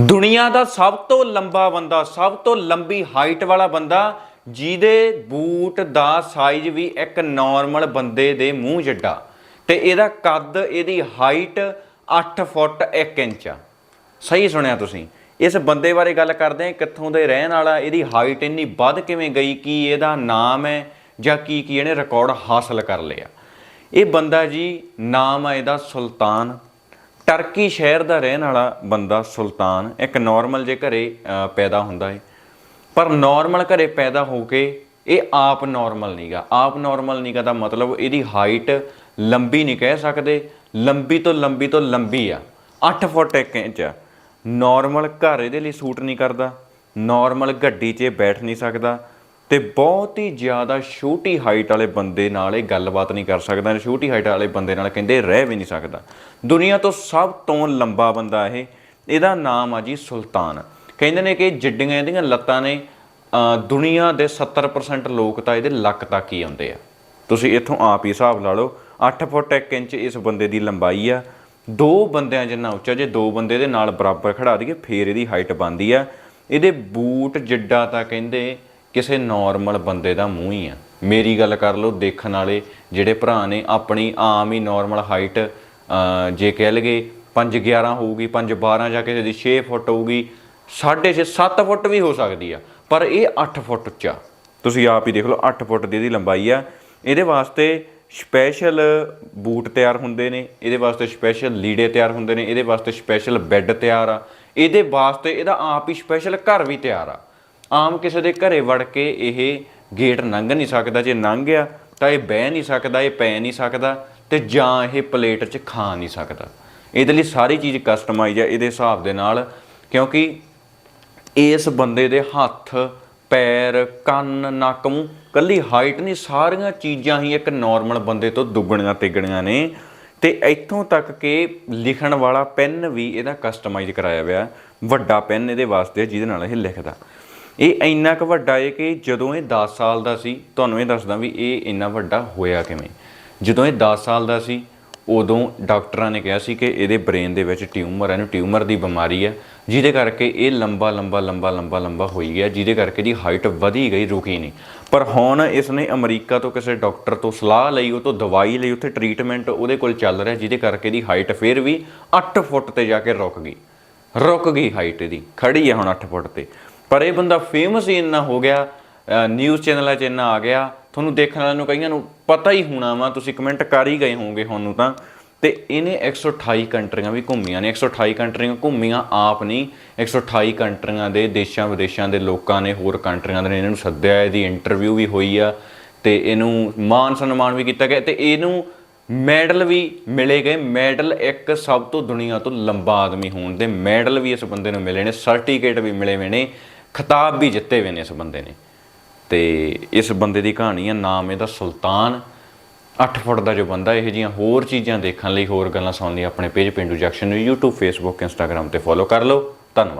ਦੁਨੀਆ ਦਾ ਸਭ ਤੋਂ ਲੰਬਾ ਬੰਦਾ, ਸਭ ਤੋਂ ਲੰਬੀ ਹਾਈਟ ਵਾਲਾ ਬੰਦਾ, ਜਿਹਦੇ ਬੂਟ ਦਾ ਸਾਈਜ਼ ਵੀ ਇੱਕ ਨਾਰਮਲ ਬੰਦੇ ਦੇ ਮੂੰਹ ਜਿੱਡਾ। ਤੇ ਇਹਦਾ ਕੱਦ, ਇਹਦੀ ਹਾਈਟ 8 ਫੁੱਟ 1 ਇੰਚ ਆ। ਸਹੀ ਸੁਣਿਆ ਤੁਸੀਂ। ਇਸ ਬੰਦੇ ਬਾਰੇ ਗੱਲ ਕਰਦੇ ਹਾਂ, ਕਿੱਥੋਂ ਦੇ ਰਹਿਣ ਵਾਲਾ, ਇਹਦੀ ਹਾਈਟ ਇੰਨੀ ਵੱਧ ਕਿਵੇਂ ਗਈ, ਕੀ ਇਹਦਾ ਨਾਮ ਹੈ, ਜਾਂ ਕੀ ਕੀ ਇਹਨੇ ਰਿਕਾਰਡ ਹਾਸਲ ਕਰ ਲਿਆ। ਇਹ ਬੰਦਾ ਜੀ, ਨਾਮ ਆ ਇਹਦਾ ਸੁਲਤਾਨ। ਟਰਕੀ ਸ਼ਹਿਰ ਦਾ ਰਹਿਣ ਵਾਲਾ ਬੰਦਾ ਸੁਲਤਾਨ, ਇੱਕ ਨਾਰਮਲ ਜੇ ਘਰੇ ਪੈਦਾ ਹੁੰਦਾ ਹੈ ਪਰ ਨਾਰਮਲ ਘਰੇ ਪੈਦਾ ਹੋ ਕੇ ਇਹ ਆਪ ਨਾਰਮਲ ਨਹੀਂਗਾ ਆਪ ਨਾਰਮਲ ਨਹੀਂਗਾ ਦਾ ਮਤਲਬ ਇਹਦੀ ਹਾਈਟ ਲੰਬੀ ਨਹੀਂ ਕਹਿ ਸਕਦੇ। ਲੰਬੀ ਤੋਂ ਲੰਬੀ ਤੋਂ ਲੰਬੀ ਆ। 8 ਫੁੱਟ 1 ਇੰਚ ਆ। ਨਾਰਮਲ ਘਰ ਇਹਦੇ ਲਈ ਸੂਟ ਨਹੀਂ ਕਰਦਾ। ਨਾਰਮਲ ਗੱਡੀ 'ਚ ਇਹ ਬੈਠ ਨਹੀਂ ਸਕਦਾ। ਤੇ ਬਹੁਤ ਹੀ ਜ਼ਿਆਦਾ ਛੋਟੀ ਹਾਈਟ ਵਾਲੇ ਬੰਦੇ ਨਾਲ ਇਹ ਗੱਲਬਾਤ ਨਹੀਂ ਕਰ ਸਕਦਾ ਛੋਟੀ ਹਾਈਟ ਵਾਲੇ ਬੰਦੇ ਨਾਲ ਕਹਿੰਦੇ ਰਹਿ ਵੀ ਨਹੀਂ ਸਕਦਾ। ਦੁਨੀਆ ਤੋਂ ਸਭ ਤੋਂ ਲੰਬਾ ਬੰਦਾ ਇਹ, ਇਹਦਾ ਨਾਮ ਆ ਜੀ ਸੁਲਤਾਨ। ਕਹਿੰਦੇ ਨੇ ਕਿ ਜਿੱਡੀਆਂ ਇਹਦੀਆਂ ਲੱਤਾਂ ਨੇ ਦੁਨੀਆ ਦੇ 70% ਲੋਕ ਤਾਂ ਇਹਦੇ ਲੱਕ ਤੱਕ ਹੀ ਆਉਂਦੇ ਆ। ਤੁਸੀਂ ਇੱਥੋਂ ਆਪ ਹੀ ਹਿਸਾਬ ਲਾ ਲਓ 8 ਫੁੱਟ 1 ਇੰਚ ਇਸ ਬੰਦੇ ਦੀ ਲੰਬਾਈ ਆ। ਦੋ ਬੰਦਿਆਂ ਜਿੰਨਾ ਉੱਚਾ, ਜੇ ਦੋ ਬੰਦੇ ਦੇ ਨਾਲ ਬਰਾਬਰ ਖੜਾ ਦਈਏ, ਫੇਰ ਇਹਦੀ ਹਾਈਟ ਬਣਦੀ ਆ। ਇਹਦੇ ਬੂਟ ਜਿੱਡਾ ਤਾਂ ਕਹਿੰਦੇ ਕਿਸੇ ਨਾਰਮਲ ਬੰਦੇ ਦਾ ਮੂੰਹ ਹੀ ਆ। ਮੇਰੀ ਗੱਲ ਕਰ ਲਓ, ਦੇਖਣ ਵਾਲੇ ਜਿਹੜੇ ਭਰਾ ਨੇ ਆਪਣੀ ਆਮ ਹੀ ਨਾਰਮਲ ਹਾਈਟ ਜੇ ਕਹਿ ਲਗੇ 5 11 ਹੋਊਗੀ 5 12 ਜਾਂ ਕਿਸੇ ਦੀ 6 ਫੁੱਟ ਹੋਊਗੀ 6.5 7 ਫੁੱਟ ਵੀ ਹੋ ਸਕਦੀ ਆ, ਪਰ ਇਹ 8 ਫੁੱਟ ਉੱਚਾ ਤੁਸੀਂ ਆਪ ਹੀ ਦੇਖ ਲਓ 8 ਫੁੱਟ ਦੀ ਇਹਦੀ ਲੰਬਾਈ ਆ। ਇਹਦੇ ਵਾਸਤੇ ਸਪੈਸ਼ਲ ਬੂਟ ਤਿਆਰ ਹੁੰਦੇ ਨੇ, ਇਹਦੇ ਵਾਸਤੇ ਸਪੈਸ਼ਲ ਲੀੜੇ ਤਿਆਰ ਹੁੰਦੇ ਨੇ, ਇਹਦੇ ਵਾਸਤੇ ਸਪੈਸ਼ਲ ਬੈੱਡ ਤਿਆਰ ਆ। ਇਹਦੇ ਵਾਸਤੇ ਇਹਦਾ ਆਪ ਹੀ ਸਪੈਸ਼ਲ ਘਰ ਵੀ ਤਿਆਰ ਆ। ਆਮ ਕਿਸੇ ਦੇ ਘਰੇ ਵੜ ਕੇ ਇਹ ਗੇਟ ਲੰਘ ਨਹੀਂ ਸਕਦਾ, ਜੇ ਲੰਘ ਗਿਆ ਤਾਂ ਇਹ ਬਹਿ ਨਹੀਂ ਸਕਦਾ, ਇਹ ਪੈ ਨਹੀਂ ਸਕਦਾ ਤੇ ਜਾਂ ਇਹ ਪਲੇਟ 'ਚ ਖਾ ਨਹੀਂ ਸਕਦਾ। ਇਹਦੇ ਲਈ ਸਾਰੀ ਚੀਜ਼ ਕਸਟਮਾਈਜ਼ ਆ ਇਹਦੇ ਹਿਸਾਬ ਦੇ ਨਾਲ, ਕਿਉਂਕਿ ਇਸ ਬੰਦੇ ਦੇ ਹੱਥ, ਪੈਰ, ਕੰਨ, ਨੱਕ, ਮੂੰਹ, ਕੱਲੀ ਹਾਈਟ ਨਹੀਂ, ਸਾਰੀਆਂ ਚੀਜ਼ਾਂ ਹੀ ਇੱਕ ਨਾਰਮਲ ਬੰਦੇ ਤੋਂ ਦੁੱਗਣੀਆਂ, ਤਿੱਗਣੀਆਂ ਨੇ। ਤੇ ਇੱਥੋਂ ਤੱਕ ਕਿ ਲਿਖਣ ਵਾਲਾ ਪੈਨ ਵੀ ਇਹਦਾ ਕਸਟਮਾਈਜ਼ ਕਰਾਇਆ ਹੋਇਆ, ਵੱਡਾ ਪੈਨ ਇਹਦੇ ਵਾਸਤੇ ਜਿਹਦੇ ਨਾਲ ਇਹ ਲਿਖਦਾ। ਇਹ ਇੰਨਾ ਕੁ ਵੱਡਾ ਹੈ ਕਿ ਜਦੋਂ ਇਹ 10 ਸਾਲ ਦਾ ਸੀ, ਤੁਹਾਨੂੰ ਇਹ ਦੱਸਦਾ ਵੀ ਇਹ ਇੰਨਾ ਵੱਡਾ ਹੋਇਆ ਕਿਵੇਂ। ਜਦੋਂ ਇਹ 10 ਸਾਲ ਦਾ ਸੀ, ਉਦੋਂ ਡਾਕਟਰਾਂ ਨੇ ਕਿਹਾ ਸੀ ਕਿ ਇਹਦੇ ਬ੍ਰੇਨ ਦੇ ਵਿੱਚ ਟਿਊਮਰ ਹੈ ਇਹਨੂੰ ਟਿਊਮਰ ਦੀ ਬਿਮਾਰੀ ਹੈ ਜਿਹਦੇ ਕਰਕੇ ਇਹ ਲੰਬਾ ਲੰਬਾ ਲੰਬਾ ਲੰਬਾ ਲੰਬਾ ਹੋਈ ਗਿਆ, ਜਿਹਦੇ ਕਰਕੇ ਦੀ ਹਾਈਟ ਵਧੀ ਗਈ, ਰੁਕੀ ਨਹੀਂ। ਪਰ ਹੁਣ ਇਸ ਨੇ ਅਮਰੀਕਾ ਤੋਂ ਕਿਸੇ ਡਾਕਟਰ ਤੋਂ ਸਲਾਹ ਲਈ, ਉਹ ਤੋਂ ਦਵਾਈ ਲਈ, ਉੱਥੇ ਟ੍ਰੀਟਮੈਂਟ ਉਹਦੇ ਕੋਲ ਚੱਲ ਰਿਹਾ, ਜਿਹਦੇ ਕਰਕੇ ਦੀ ਹਾਈਟ ਫੇਰ ਵੀ 8 ਫੁੱਟ ਤੇ ਜਾ ਕੇ ਰੁਕ ਗਈ। ਰੁਕ ਗਈ ਹਾਈਟ ਇਹਦੀ ਖੜੀ ਹੈ ਹੁਣ 8 ਫੁੱਟ ਤੇ। ਪਰ ਇਹ ਬੰਦਾ ਫੇਮਸ ਹੀ ਇੰਨਾ ਹੋ ਗਿਆ ਨਿਊਜ਼ ਚੈਨਲਾਂ 'ਚ ਇੰਨਾ ਆ ਗਿਆ, ਤੁਹਾਨੂੰ ਦੇਖਣ ਵਾਲਿਆਂ ਨੂੰ ਕਈਆਂ ਨੂੰ ਪਤਾ ਹੀ ਹੋਣਾ ਵਾ, ਤੁਸੀਂ ਕਮੈਂਟ ਕਰ ਹੀ ਗਏ ਹੋਵੋਗੇ ਤੁਹਾਨੂੰ ਤਾਂ। ਤੇ ਇਹਨੇ 128 ਕੰਟਰੀਆਂ ਵੀ ਘੁੰਮੀਆਂ ਨੇ 128 ਕੰਟਰੀਆਂ ਘੁੰਮੀਆਂ ਆਪ ਨਹੀਂ 128 ਕੰਟਰੀਆਂ ਦੇ ਦੇਸ਼ਾਂ ਵਿਦੇਸ਼ਾਂ ਦੇ ਲੋਕਾਂ ਨੇ ਹੋਰ ਕੰਟਰੀਆਂ ਦੇ ਨੇ, ਇਹਨਾਂ ਨੂੰ ਸੱਦਿਆ, ਇਹਦੀ ਇੰਟਰਵਿਊ ਵੀ ਹੋਈ ਆ, ਤੇ ਇਹਨੂੰ ਮਾਨ ਸਨਮਾਨ ਵੀ ਕੀਤਾ ਗਿਆ, ਤੇ ਇਹਨੂੰ ਮੈਡਲ ਵੀ ਮਿਲੇ ਗਏ। ਮੈਡਲ ਇੱਕ ਸਭ ਤੋਂ ਦੁਨੀਆ ਤੋਂ ਲੰਬਾ ਆਦਮੀ ਹੋਣ ਦੇ ਮੈਡਲ ਵੀ ਇਸ ਬੰਦੇ ਨੂੰ ਮਿਲੇ ਨੇ, ਸਰਟੀਫਿਕੇਟ ਵੀ ਮਿਲੇ ਹੋਏ ਨੇ ਖਿਤਾਬ ਵੀ ਜਿੱਤੇ ਹੋਏ ਨੇ ਇਸ ਬੰਦੇ ਨੇ। ਤੇ ਇਸ ਬੰਦੇ ਦੀ ਕਹਾਣੀ ਆ ਨਾਮ ਇਹਦਾ ਸੁਲਤਾਨ। 8 ਫੁੱਟ ਦਾ ਜੋ ਬੰਦਾ, ਇਹ ਜੀਆਂ ਹੋਰ ਚੀਜ਼ਾਂ ਦੇਖਣ ਲਈ ਹੋਰ ਗੱਲਾਂ ਸੁਣਨ ਲਈ ਆਪਣੇ ਪੇਜ ਪਿੰਡੂ ਜੈਕਸ਼ਨ ਨੂੰ YouTube, Facebook, Instagram ਤੇ ਫੋਲੋ ਕਰ ਲਓ। ਧੰਨਵਾਦ।